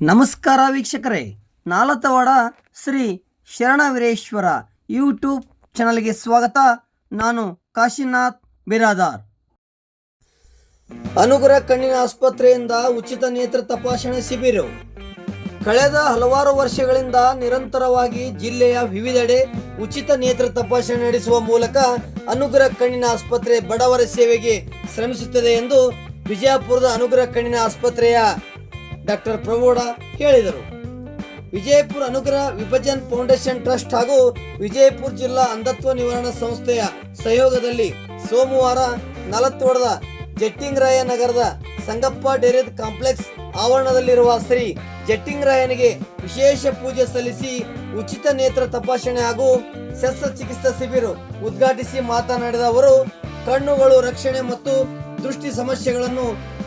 ನಮಸ್ಕಾರ ವೀಕ್ಷಕರೇ. ನಾಲತವಾಡ ಶ್ರೀ ಶರಣ ವೀರೇಶ್ವರ ಯೂಟ್ಯೂಬ್ ಚಾನಲ್ಗೆ ಸ್ವಾಗತ. ನಾನು ಕಾಶಿನಾಥ್ ಬಿರಾದಾರ್. ಅನುಗ್ರಹ ಕಣ್ಣಿನ ಆಸ್ಪತ್ರೆಯಿಂದ ಉಚಿತ ನೇತ್ರ ತಪಾಸಣೆ ಶಿಬಿರ. ಕಳೆದ ಹಲವಾರು ವರ್ಷಗಳಿಂದ ನಿರಂತರವಾಗಿ ಜಿಲ್ಲೆಯ ವಿವಿಧೆಡೆ ಉಚಿತ ನೇತ್ರ ತಪಾಸಣೆ ನಡೆಸುವ ಮೂಲಕ ಅನುಗ್ರಹ ಕಣ್ಣಿನ ಆಸ್ಪತ್ರೆ ಬಡವರ ಸೇವೆಗೆ ಶ್ರಮಿಸುತ್ತದೆ ಎಂದು ವಿಜಯಪುರದ ಅನುಗ್ರಹ ಕಣ್ಣಿನ ಆಸ್ಪತ್ರೆಯ ಡಾಕ್ಟರ್ ಪ್ರವೋಡ ಹೇಳಿದರು. ವಿಜಯಪುರ ಅನುಗ್ರಹ ವಿಭಜನ್ ಫೌಂಡೇಶನ್ ಟ್ರಸ್ಟ್ ಹಾಗೂ ವಿಜಯಪುರ ಜಿಲ್ಲಾ ಅಂಧತ್ವ ನಿವಾರಣಾ ಸಂಸ್ಥೆಯ ಸಹಯೋಗದಲ್ಲಿ ಸೋಮವಾರ ನಲತ್ತೋಡದ ಜಟ್ಟಿಂಗರಾಯ ನಗರದ ಸಂಗಪ್ಪ ಡೇರಿದ್ ಕಾಂಪ್ಲೆಕ್ಸ್ ಆವರಣದಲ್ಲಿರುವ ಶ್ರೀ ಜಟ್ಟಿಂಗರಾಯನಿಗೆ ವಿಶೇಷ ಪೂಜೆ ಸಲ್ಲಿಸಿ ಉಚಿತ ನೇತ್ರ ತಪಾಸಣೆ ಹಾಗೂ ಶಸ್ತ್ರಚಿಕಿತ್ಸಾ ಶಿಬಿರ ಉದ್ಘಾಟಿಸಿ ಮಾತನಾಡಿದ ಅವರು, ಕಣ್ಣುಗಳು ರಕ್ಷಣೆ ಮತ್ತು ದೃಷ್ಟಿ ಸಮಸ್ಯೆಗಳನ್ನು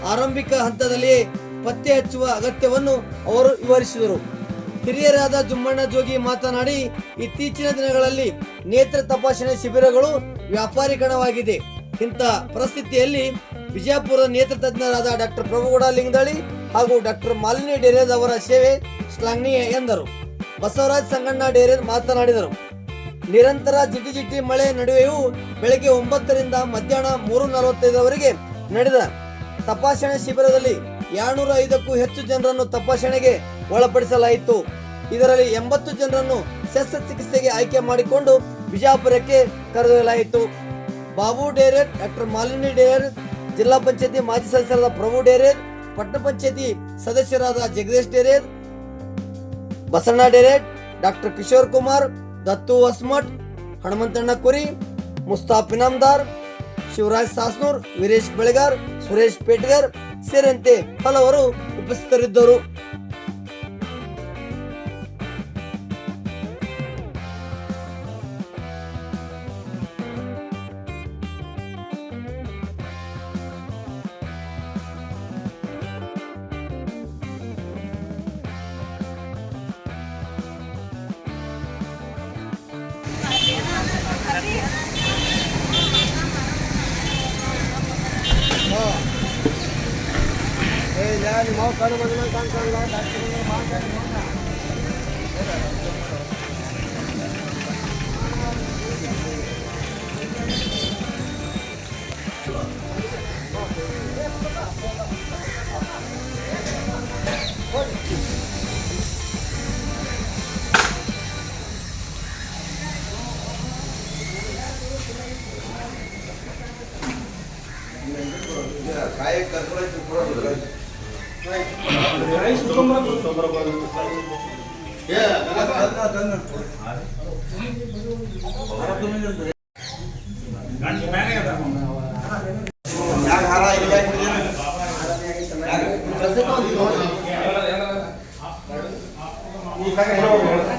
ಆರಂಭಿಕ ಹಂತದಲ್ಲಿ ಪತ್ತೆ ಹಚ್ಚುವ ಅಗತ್ಯವನ್ನು ಅವರು ವಿವರಿಸಿದರು. ಹಿರಿಯರಾದ ಜುಮ್ಮಣ್ಣ ಜೋಗಿ ಮಾತನಾಡಿ, ಇತ್ತೀಚಿನ ದಿನಗಳಲ್ಲಿ ನೇತ್ರ ತಪಾಸಣೆ ಶಿಬಿರಗಳು ವ್ಯಾಪಾರೀಕರಣವಾಗಿದೆ. ಇಂತಹ ಪರಿಸ್ಥಿತಿಯಲ್ಲಿ ವಿಜಯಪುರ ನೇತ್ರ ತಜ್ಞರಾದ ಡಾಕ್ಟರ್ ಪ್ರಭುಗೌಡ ಲಿಂಗದಳ್ಳಿ ಹಾಗೂ ಡಾಕ್ಟರ್ ಮಾಲಿನಿ ಡೇರೇಜ್ ಅವರ ಸೇವೆ ಶ್ಲಾಘನೀಯ ಎಂದರು. ಬಸವರಾಜ್ ಸಂಗಣ್ಣ ಡೇರೇಜ್ ಮಾತನಾಡಿದರು. ನಿರಂತರ ಜಿಟಿ ಜಿಟಿ ಮಳೆ ನಡುವೆಯೂ ಬೆಳಗ್ಗೆ ಒಂಬತ್ತರಿಂದ ಮಧ್ಯಾಹ್ನ ಮೂರು ನಲವತ್ತೈದರವರೆಗೆ ನಡೆದ ತಪಾಸಣೆ ಶಿಬಿರದಲ್ಲಿ ಎರಡ್ನೂರ ಐದಕ್ಕೂ ಹೆಚ್ಚು ಜನರನ್ನು ತಪಾಸಣೆಗೆ ಒಳಪಡಿಸಲಾಯಿತು. ಇದರಲ್ಲಿ ಎಂಬತ್ತು ಜನರನ್ನು ಶಸ್ತ್ರಚಿಕಿತ್ಸೆಗೆ ಆಯ್ಕೆ ಮಾಡಿಕೊಂಡು ಬಿಜಾಪುರಕ್ಕೆ ಕರೆದೊಯ್ಯಲಾಯಿತು. ಬಾಬು ಡೇರೆ ಡಾಕ್ಟರ್ ಮಾಲಿನಿ ಡೇರ್ ಜಿಲ್ಲಾ ಪಂಚಾಯತಿ ಮಾಜಿ ಸದಸ್ಯರಾದ ಪ್ರಭು ಡೇರೆ ಪಟ್ಟಣ ಪಂಚಾಯತಿ ಸದಸ್ಯರಾದ ಜಗದೀಶ್ ಡೇರೆ ಬಸಣ್ಣ ಡೇರೆ ಡಾಕ್ಟರ್ ಕಿಶೋರ್ ಕುಮಾರ್, ದತ್ತು ಹೊಸ್ಮಠ್, ಹನುಮಂತಣ್ಣ ಕುರಿ, ಮುಸ್ತಾಫ್ ಇನಾಮದಾರ್, ಶಿವರಾಜ್ ಸಾಸ್ನೂರ್, ವೀರೇಶ್ ಬೆಳಗಾರ್, ಸುರೇಶ್ ಪೇಟ್ಗರ್ ಸೇರಂತೆ ಹಲವರು ಉಪಸ್ಥಿತರಿದ್ದರು. आणि मग कर्मधर्म काम चांगला 我你看看来来来来好来了你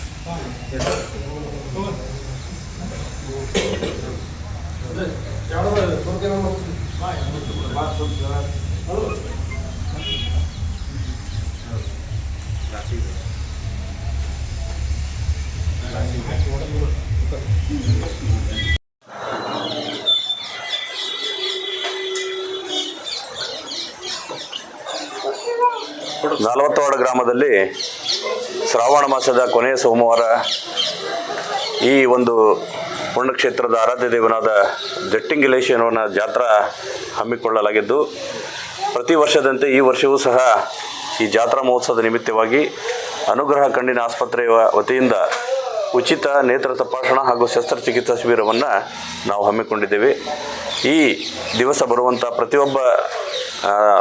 ನಲವತ್ತವಾಡ ಗ್ರಾಮದಲ್ಲಿ ಶ್ರಾವಣ ಮಾಸದ ಕೊನೆಯ ಸೋಮವಾರ ಈ ಒಂದು ಪುಣ್ಯಕ್ಷೇತ್ರದ ಆರಾಧ್ಯ ದೇವನಾದ ಜಟ್ಟಿಂಗಿಲೇಶನವನ ಜಾತ್ರಾ ಹಮ್ಮಿಕೊಳ್ಳಲಾಗಿದ್ದು, ಪ್ರತಿ ವರ್ಷದಂತೆ ಈ ವರ್ಷವೂ ಸಹ ಈ ಜಾತ್ರಾ ಮಹೋತ್ಸವದ ನಿಮಿತ್ತವಾಗಿ ಅನುಗ್ರಹ ಕಣ್ಣಿನ ಆಸ್ಪತ್ರೆಯ ವತಿಯಿಂದ ಉಚಿತ ನೇತ್ರ ತಪಾಸಣಾ ಹಾಗೂ ಶಸ್ತ್ರಚಿಕಿತ್ಸಾ ಶಿಬಿರವನ್ನು ನಾವು ಹಮ್ಮಿಕೊಂಡಿದ್ದೇವೆ. ಈ ದಿವಸ ಬರುವಂಥ ಪ್ರತಿಯೊಬ್ಬ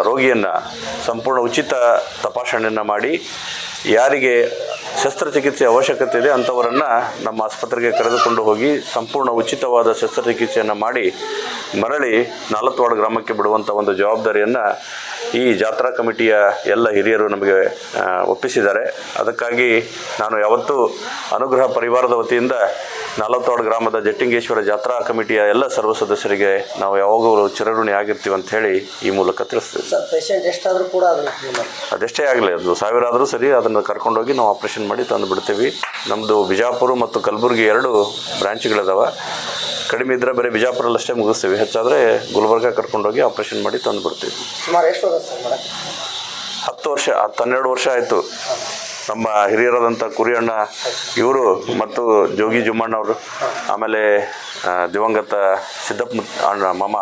ರೋಗಿಯನ್ನು ಸಂಪೂರ್ಣ ಉಚಿತ ತಪಾಸಣೆಯನ್ನು ಮಾಡಿ ಯಾರಿಗೆ ಶಸ್ತ್ರಚಿಕಿತ್ಸೆ ಅವಶ್ಯಕತೆ ಇದೆ ಅಂಥವರನ್ನು ನಮ್ಮ ಆಸ್ಪತ್ರೆಗೆ ಕರೆದುಕೊಂಡು ಹೋಗಿ ಸಂಪೂರ್ಣ ಉಚಿತವಾದ ಶಸ್ತ್ರಚಿಕಿತ್ಸೆಯನ್ನು ಮಾಡಿ ಮರಳಿ ನಾಲತ್ವಾಡ ಗ್ರಾಮಕ್ಕೆ ಬಿಡುವಂಥ ಒಂದು ಜವಾಬ್ದಾರಿಯನ್ನು ಈ ಜಾತ್ರಾ ಕಮಿಟಿಯ ಎಲ್ಲ ಹಿರಿಯರು ನಮಗೆ ಒಪ್ಪಿಸಿದ್ದಾರೆ. ಅದಕ್ಕಾಗಿ ನಾನು ಯಾವತ್ತೂ ಅನುಗ್ರಹ ಪರಿವಾರದ ವತಿಯಿಂದ ನಾಲ್ವತ್ತವಾಡ ಗ್ರಾಮದ ಜಟ್ಟಿಂಗೇಶ್ವರ ಜಾತ್ರಾ ಕಮಿಟಿಯ ಎಲ್ಲ ಸರ್ವ ಸದಸ್ಯರಿಗೆ ನಾವು ಯಾವಾಗಲೂ ಚಿರಋಣಿ ಆಗಿರ್ತೀವಿ ಅಂತ ಹೇಳಿ ಈ ಮೂಲಕ ತಿಳಿಸ್ತೀವಿ. ಅದೆಷ್ಟೇ ಆಗಲಿ ಅದು ಸಾವಿರ ಆದರೂ ಸರಿ ಅದನ್ನು ಕರ್ಕೊಂಡೋಗಿ ನಾವು ಆಪ್ರೇಷನ್ ಮಾಡಿ ತಂದು ಬಿಡ್ತೀವಿ. ನಮ್ಮದು ಬಿಜಾಪುರ ಮತ್ತು ಕಲಬುರಗಿ ಎರಡು ಬ್ರಾಂಚ್ಗಳಿದಾವೆ. ಕಡಿಮೆ ಇದ್ದರೆ ಬರೀ ಬಿಜಾಪುರಲ್ಲಷ್ಟೇ ಮುಗಿಸ್ತೀವಿ. ಹೆಚ್ಚಾದರೆ ಗುಲ್ಬರ್ಗ ಕರ್ಕೊಂಡೋಗಿ ಆಪ್ರೇಷನ್ ಮಾಡಿ ತಂದು ಬಿಡ್ತೀವಿ. ಸುಮಾರು ಎಷ್ಟು ಹತ್ತು ವರ್ಷ ಹತ್ತು ಹನ್ನೆರಡು ವರ್ಷ ಆಯಿತು. ನಮ್ಮ ಹಿರಿಯರಾದಂಥ ಕುರಿಯಣ್ಣ ಇವರು ಮತ್ತು ಜೋಗಿ ಜುಮ್ಮಣ್ಣವರು ಆಮೇಲೆ ದಿವಂಗತ ಸಿದ್ದಪ್ಪ ಅಣ್ಣ ಮಾಮ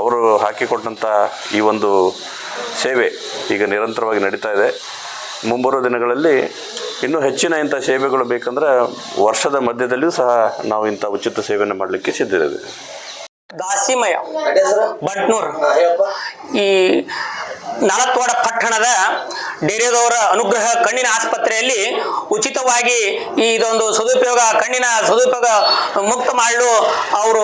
ಅವರು. ಹಾಕಿಕೊಟ್ಟಂಥ ಈ ಒಂದು ಸೇವೆ ಈಗ ನಿರಂತರವಾಗಿ ನಡೀತಾ ಇದೆ. ಮುಂಬರುವ ದಿನಗಳಲ್ಲಿ ಇನ್ನೂ ಹೆಚ್ಚಿನ ಇಂಥ ಸೇವೆಗಳು ಬೇಕಂದ್ರೆ ವರ್ಷದ ಮಧ್ಯದಲ್ಲಿಯೂ ಸಹ ನಾವು ಇಂಥ ಉಚಿತ ಸೇವೆಯನ್ನು ಮಾಡಲಿಕ್ಕೆ ಸಿದ್ಧರಿದ್ದೇವೆ. ದಾಸಿಮಯ ಬಟ್ನೂರ್ ಈ ನಾಲ್ಕವಾಡ ಪಟ್ಟಣದ ಡೇರೆದವರ ಅನುಗ್ರಹ ಕಣ್ಣಿನ ಆಸ್ಪತ್ರೆಯಲ್ಲಿ ಉಚಿತವಾಗಿ ಈ ಇದೊಂದು ಸದುಪಯೋಗ ಕಣ್ಣಿನ ಸದುಪಯೋಗ ಮುಕ್ತ ಮಾಡಲು ಅವರು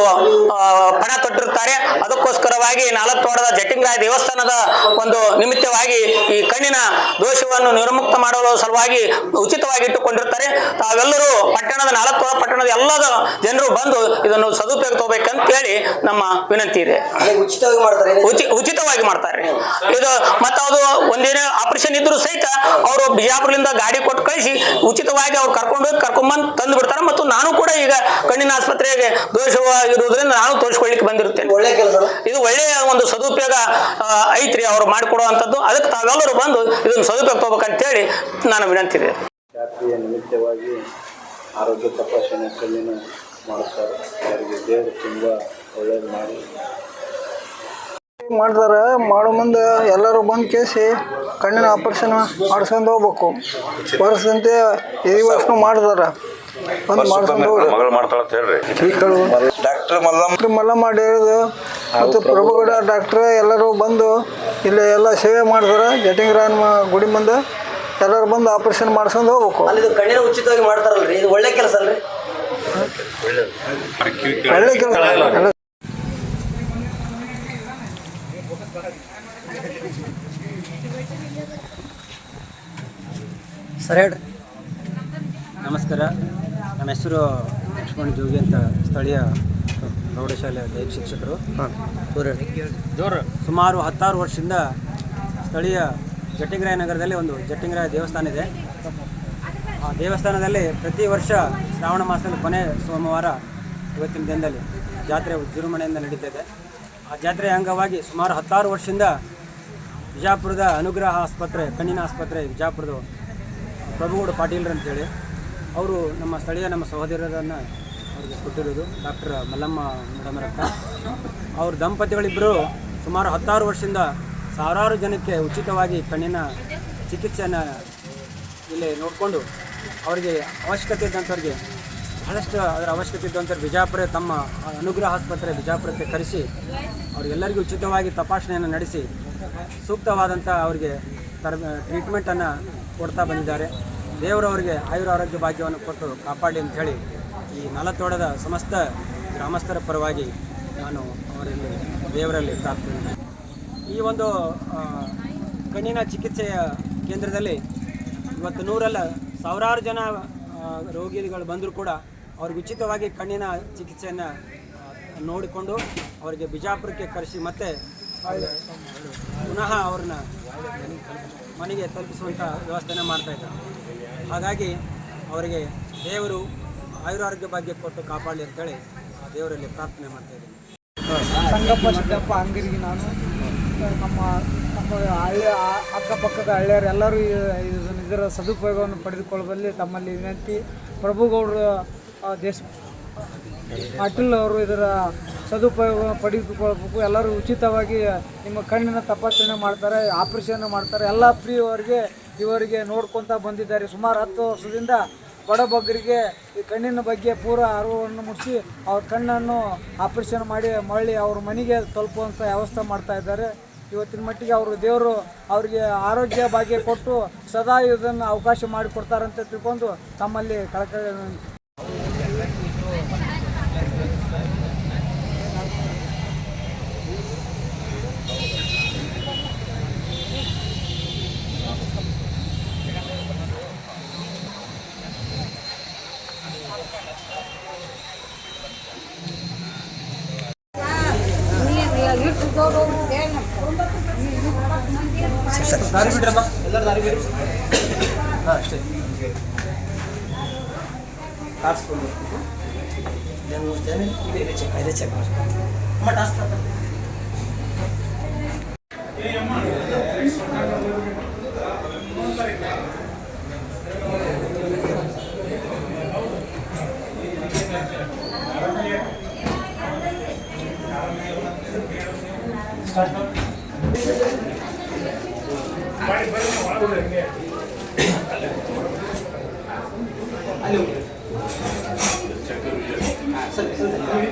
ಪಣ ತೊಟ್ಟಿರುತ್ತಾರೆ. ಅದಕ್ಕೋಸ್ಕರವಾಗಿ ನಾಲತ್ವಾಡದ ಜಟಿಂಗ್ರಾಯ ದೇವಸ್ಥಾನದ ಒಂದು ನಿಮಿತ್ತವಾಗಿ ಈ ಕಣ್ಣಿನ ದೋಷವನ್ನು ನಿರ್ಮುಕ್ತ ಮಾಡಲು ಸಲುವಾಗಿ ಉಚಿತವಾಗಿ ಇಟ್ಟುಕೊಂಡಿರ್ತಾರೆ. ತಾವೆಲ್ಲರೂ ಪಟ್ಟಣದ ನಾಲತ್ವಾಡ ಪಟ್ಟಣದ ಎಲ್ಲದ ಜನರು ಬಂದು ಇದನ್ನು ಸದುಪಯೋಗ ತಗೋಬೇಕಂತ ಹೇಳಿ ನಮ್ಮ ವಿನಂತಿ ಇದೆ. ಉಚಿತವಾಗಿ ಮಾಡ್ತಾರೆ? ಉಚಿತವಾಗಿ ಮಾಡ್ತಾರೆ. ಇದು ಮತ್ತು ಅದು ಒಂದೇನೇ ಆಪರೇಷನ್ ಇದ್ರು ಸಹಿತ ಅವರು ಬಿಜಾಪುರದಿಂದ ಗಾಡಿ ಕೊಟ್ಟು ಕಳಿಸಿ ಉಚಿತವಾಗಿ ಅವ್ರು ಕರ್ಕೊಂಡು ಹೋಗಿ ಕರ್ಕೊಂಬಂದು ತಂದು ಬಿಡ್ತಾರೆ. ಮತ್ತು ನಾನು ಕೂಡ ಈಗ ಕಣ್ಣಿನ ಆಸ್ಪತ್ರೆಗೆ ದೋಷ ಇರುವುದರಿಂದ ನಾನು ತೋರಿಸ್ಕೊಳ್ಳಿಕ್ಕೆ ಬಂದಿರುತ್ತೇನೆ. ಒಳ್ಳೆ ಕೆಲಸ ಇದು ಒಳ್ಳೆಯ ಒಂದು ಸದುಪಯೋಗ ಐತ್ರಿ ಅವ್ರು ಮಾಡಿಕೊಡುವಂಥದ್ದು. ಅದಕ್ಕೆ ತಾವೆಲ್ಲರೂ ಬಂದು ಇದನ್ನು ಸದುಪಯೋಗ ತಗೋಬೇಕಂತೇಳಿ ನಾನು ವಿನಂತಿ ಇದೆ. ಜಾತ್ರೆಯ ನಿಮಿತ್ತವಾಗಿ ಆರೋಗ್ಯ ತಪಾಸಣೆ ಕಣ್ಣಿನ ಮಾಡುತ್ತಾರೆ. ಅವರಿಗೆ ದೇವರು ತುಂಬ ಒಳ್ಳೇದು ಮಾಡಿ. ಮಾಡ್ತಾರೆ ಮಾಡೋ ಮುಂದೆ ಎಲ್ಲರೂ ಬಂದು ಕೇಸಿ ಕಣ್ಣಿನ ಆಪರೇಷನ್ ಮಾಡಿಸ್ಕೊಂಡು ಹೋಗ್ಬೇಕು. ವರ್ಷದಂತೆ ಈ ವರ್ಷನೂ ಮಾಡ್ದಾರ. ಬಂದು ಮಾಡ್ಕೊಂಡು ಹೋಗ್ರಿ ಮಗಳು ಮಾಡ್ತಾಳೆ ಅಂತ ಹೇಳ್ರಿ. ಶ್ರೀಗಳು ಡಾಕ್ಟರ್ ಮಲ್ಲಮ್ಮ. ಡಾಕ್ಟ್ರ್ ಮಲ್ಲಮ್ಮ ಡೇರಿದು ಮತ್ತು ಪ್ರಭುಗೌಡ ಡಾಕ್ಟ್ರ್ ಎಲ್ಲರೂ ಬಂದು ಇಲ್ಲಿ ಎಲ್ಲ ಸೇವೆ ಮಾಡ್ತಾರೆ ಜಟಿಂಗ್ರಾಯನ ಗುಡಿ ಮುಂದೆ ಎಲ್ಲರೂ ಬಂದು ಆಪರೇಷನ್ ಮಾಡ್ಸ್ಕೊಂಡು ಹೋಗ್ಬೇಕು. ಅಲ್ಲಿ ಇದು ಕಣ್ಣಿನ ಉಚಿತವಾಗಿ ಮಾಡ್ತಾರಲ್ರಿ. ಇದು ಒಳ್ಳೆ ಕೆಲಸ ಅಲ್ರಿ. ಒಳ್ಳೆ ಕೆಲಸ. ಸರ್ ಹೇಳ್ರಿ ನಮಸ್ಕಾರ. ನಮ್ಮ ಹೆಸರು ಲಕ್ಷ್ಮಣ್ ಜೋಗಿ ಅಂತ ಸ್ಥಳೀಯ ಪ್ರೌಢಶಾಲೆ ದೈಹಿಕ ಶಿಕ್ಷಕರು. ಜೋರು ಸುಮಾರು ಹತ್ತಾರು ವರ್ಷದಿಂದ ಸ್ಥಳೀಯ ಜಟ್ಟಿಂಗರಾಯ ನಗರದಲ್ಲಿ ಒಂದು ಜಟ್ಟಿಂಗರಾಯ ದೇವಸ್ಥಾನ ಇದೆ. ಆ ದೇವಸ್ಥಾನದಲ್ಲಿ ಪ್ರತಿ ವರ್ಷ ಶ್ರಾವಣ ಮಾಸದಲ್ಲಿ ಕೊನೆ ಸೋಮವಾರ ಇವತ್ತಿನ ದಿನದಲ್ಲಿ ಜಾತ್ರೆ ವಿಜೃಂಭಣೆಯಿಂದ ನಡೀತಾ ಇದೆ. ಆ ಜಾತ್ರೆಯ ಅಂಗವಾಗಿ ಸುಮಾರು ಹತ್ತಾರು ವರ್ಷದಿಂದ ವಿಜಾಪುರದ ಅನುಗ್ರಹ ಆಸ್ಪತ್ರೆ ಕಣ್ಣಿನ ಆಸ್ಪತ್ರೆ ಬಿಜಾಪುರದ ಪ್ರಭುಗೌಡ ಪಾಟೀಲ್ರು ಅಂತೇಳಿ. ಅವರು ನಮ್ಮ ಸ್ಥಳೀಯ ನಮ್ಮ ಸಹೋದರರನ್ನು ಅವ್ರಿಗೆ ಕೊಟ್ಟಿರೋದು ಡಾಕ್ಟರ್ ಮಲ್ಲಮ್ಮ ಮೇಡಮರ ಹತ್ರ. ಅವ್ರ ದಂಪತಿಗಳಿಬ್ಬರು ಸುಮಾರು ಹತ್ತಾರು ವರ್ಷದಿಂದ ಸಾವಿರಾರು ಜನಕ್ಕೆ ಉಚಿತವಾಗಿ ಕಣ್ಣಿನ ಚಿಕಿತ್ಸೆಯನ್ನು ಇಲ್ಲಿ ನೋಡಿಕೊಂಡು ಅವರಿಗೆ ಅವಶ್ಯಕತೆ ಇದ್ದಂಥವ್ರಿಗೆ ಬಹಳಷ್ಟು ಅದರ ಅವಶ್ಯಕತೆ ಇದ್ದಂಥವ್ರು ಬಿಜಾಪುರ ತಮ್ಮ ಅನುಗ್ರಹ ಆಸ್ಪತ್ರೆ ಬಿಜಾಪುರಕ್ಕೆ ಕರೆಸಿ ಅವರಿಗೆಲ್ಲರಿಗೂ ಉಚಿತವಾಗಿ ತಪಾಸಣೆಯನ್ನು ನಡೆಸಿ ಸೂಕ್ತವಾದಂಥ ಅವರಿಗೆ ತರ ಟ್ರೀಟ್ಮೆಂಟನ್ನು ಕೊಡ್ತಾ ಬಂದಿದ್ದಾರೆ. ದೇವರು ಅವರಿಗೆ ಆಯುರ ಆರೋಗ್ಯ ಭಾಗ್ಯವನ್ನು ಕೊಟ್ಟು ಕಾಪಾಡಿ ಅಂತ ಹೇಳಿ ಈ ನಲತೋಡದ ಸಮಸ್ತ ಗ್ರಾಮಸ್ಥರ ಪರವಾಗಿ ನಾನು ಅವರಲ್ಲಿ, ದೇವರಲ್ಲಿ ಪ್ರಾರ್ಥನೆ ಈ ಒಂದು ಕಣ್ಣಿನ ಚಿಕಿತ್ಸೆಯ ಕೇಂದ್ರದಲ್ಲಿ ಇವತ್ತು ನೂರಲ್ಲ ಸಾವಿರಾರು ಜನ ರೋಗಿಗಳು ಬಂದರೂ ಕೂಡ ಅವ್ರಿಗೆ ಉಚಿತವಾಗಿ ಕಣ್ಣಿನ ಚಿಕಿತ್ಸೆಯನ್ನು ನೋಡಿಕೊಂಡು ಅವರಿಗೆ ಬಿಜಾಪುರಕ್ಕೆ ಕರೆಸಿ ಮತ್ತೆ ಪುನಃ ಅವ್ರನ್ನ ಮನೆಗೆ ತಲುಪಿಸುವಂಥ ವ್ಯವಸ್ಥೆನ ಮಾಡ್ತಾ ಇದ್ದಾರೆ. ಹಾಗಾಗಿ ಅವರಿಗೆ ದೇವರು ಆಯುರಾರೋಗ್ಯ ಭಾಗ್ಯ ಕೊಟ್ಟು ಕಾಪಾಡಲಿ ಅಂತೇಳಿ ಆ ದೇವರಲ್ಲಿ ಪ್ರಾರ್ಥನೆ ಮಾಡ್ತಾ ಇದ್ದೀನಿ. ಸಂಗಪ್ಪ ಸಿದ್ದಪ್ಪ ನಾನು, ನಮ್ಮ ನಮ್ಮ ಹಳ್ಳಿ ಅಕ್ಕಪಕ್ಕದ ಹಳ್ಳಿಯರು ಎಲ್ಲರೂ ಇದರ ಸದುಪಯೋಗವನ್ನು ಪಡೆದುಕೊಳ್ಳಬಲ್ಲಿ ತಮ್ಮಲ್ಲಿ ವಿನಂತಿ. ಪ್ರಭುಗೌಡರು ದೇಶ ಪಾಟೀಲ್ ಅವರು ಇದರ ಸದುಪಯೋಗ ಪಡೆದುಕೊಳ್ಬೇಕು ಎಲ್ಲರೂ ಉಚಿತವಾಗಿ ನಿಮ್ಮ ಕಣ್ಣಿನ ತಪಾಸಣೆ ಮಾಡ್ತಾರೆ, ಆಪರೇಷನ್ ಮಾಡ್ತಾರೆ. ಎಲ್ಲ ಫ್ರೀ ಅವರಿಗೆ ಇವರಿಗೆ ನೋಡ್ಕೊತಾ ಬಂದಿದ್ದಾರೆ. ಸುಮಾರು ಹತ್ತು ವರ್ಷದಿಂದ ಬಡಬಗ್ಗರಿಗೆ ಈ ಕಣ್ಣಿನ ಬಗ್ಗೆ ಪೂರ ಅರಿವನ್ನು ಮುಟ್ಟಿಸಿ ಅವ್ರ ಕಣ್ಣನ್ನು ಆಪರೇಷನ್ ಮಾಡಿ ಮರಳಿ ಅವ್ರ ಮನೆಗೆ ತಲುಪುವಂಥ ವ್ಯವಸ್ಥೆ ಮಾಡ್ತಾ ಇದ್ದಾರೆ. ಇವತ್ತಿನ ಮಟ್ಟಿಗೆ ಅವರು ದೇವರು ಅವರಿಗೆ ಆರೋಗ್ಯ ಭಾಗ್ಯ ಕೊಟ್ಟು ಸದಾ ಇದನ್ನು ಅವಕಾಶ ಮಾಡಿಕೊಡ್ತಾರಂತ ತಿಳ್ಕೊಂಡು ತಮ್ಮಲ್ಲಿ কাজ করবো দেন দেন বাইরে চেক বাইরে চেক আমার টাচ থাকা Start. ಕಳಕಳಿ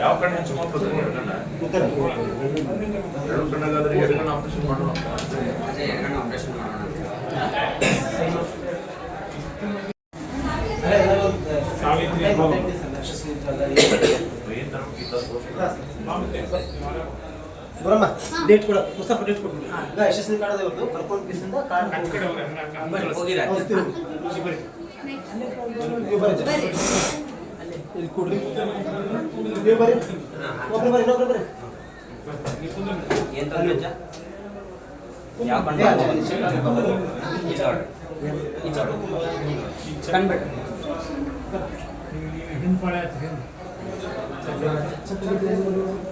ಯಾವ ಕಣ್ಣು ಹೆಚ್ಚು ಮಾಡ್ಬೋದು ಎರಡು ಕಣ್ಣಾಗಾದ್ರೆ ಎರಡು ಕಣ್ಣು ಆಪರೇಷನ್ ಮಾಡೋಣ ಬರಮ್ಮ ಡೇಟ್ ಕೊಡ ಪುಸ್ತಕ ಡೇಟ್ ಕೊಡು ಈಗ ಯಶಸ್ವಿ ಕಾರ್ಡ್ ಇವ್ರದ್ದು ಬರ್ಕೊಂಡು ಪೀಸಿಂದ ಕಾರ್ಡ್ ಇಲ್ಲಿ ಕೊಡ್ರಿ ನೀವು ಬರ್ರಿ ಒಬ್ರು ಬರ್ರಿ ಇನ್ನೊಬ್ರು ಬರ್ರಿ ಬರ್ರಿ ಈ ಕಡೆ ಬರ್ರಿ ನೀವು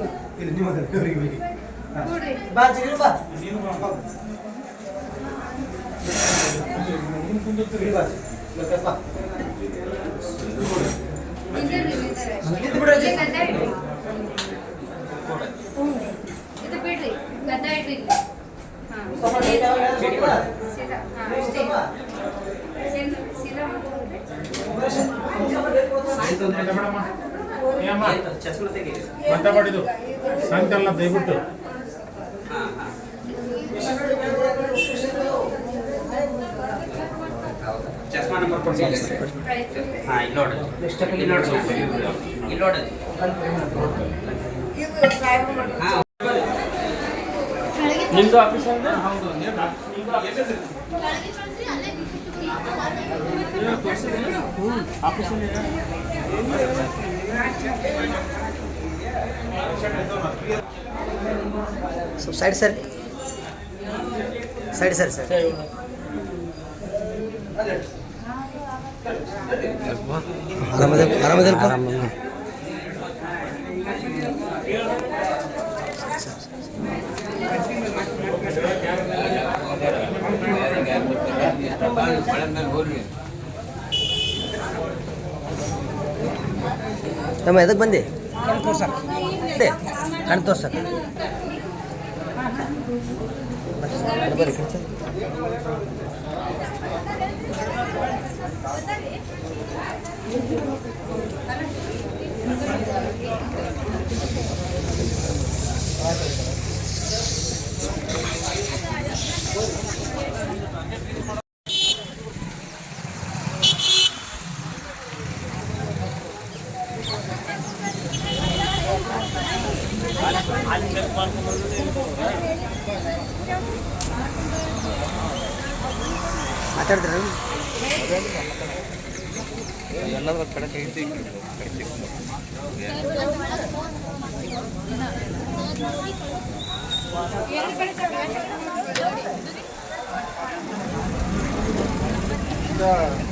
ಇಲ್ಲಿ ಗದ್ದ ಇಡ್ರಿ. ಇದು ಬಿಡ್ರಿ. ಗದ್ದ ಇಡ್ರಿ ಸ್ವಲ್ಪ ಬಾ. ಸ್ವಲ್ಪ ಬಾ. ಮಾಡ್ಕೊಂಡ್ರೆ. ಸ್ವಲ್ಪ ಡೇಟ್ ಕೊಡ್ತಾನೆ. ಮಾತಾಡಿದ್ದು ಸಾಯಂಕಾಲ ದಯವಿಟ್ಟು ಚಸ್ಮಾ ನಂಬರ್ ಕೊಡ್ಸಿ ಪ್ರಯತ್ನ ಹಾಂ ಇಲ್ಲಿ ನೋಡಿ ಇಲ್ಲಿ ನೋಡಿ ಇಲ್ಲಿ ನೋಡಿ ಇದು ನಿಮ್ದು ಆಫೀಸ್ ಹೌದು ಸ್ವಲ್ಪ side sir side sir sir ಆರಾಮದ ಆರಾಮದಲ್ಪ ತಮ್ಮ ಎದಕ್ಕೆ ಬಂದೆ ಕಣ್ ತೋರ್ಸಕ್ ಅದೇ ಕಣ್ ತೋರ್ಸಕ್ಕೆ ಬರ್ರಿ ಕಣ್ ಸರ್. একটা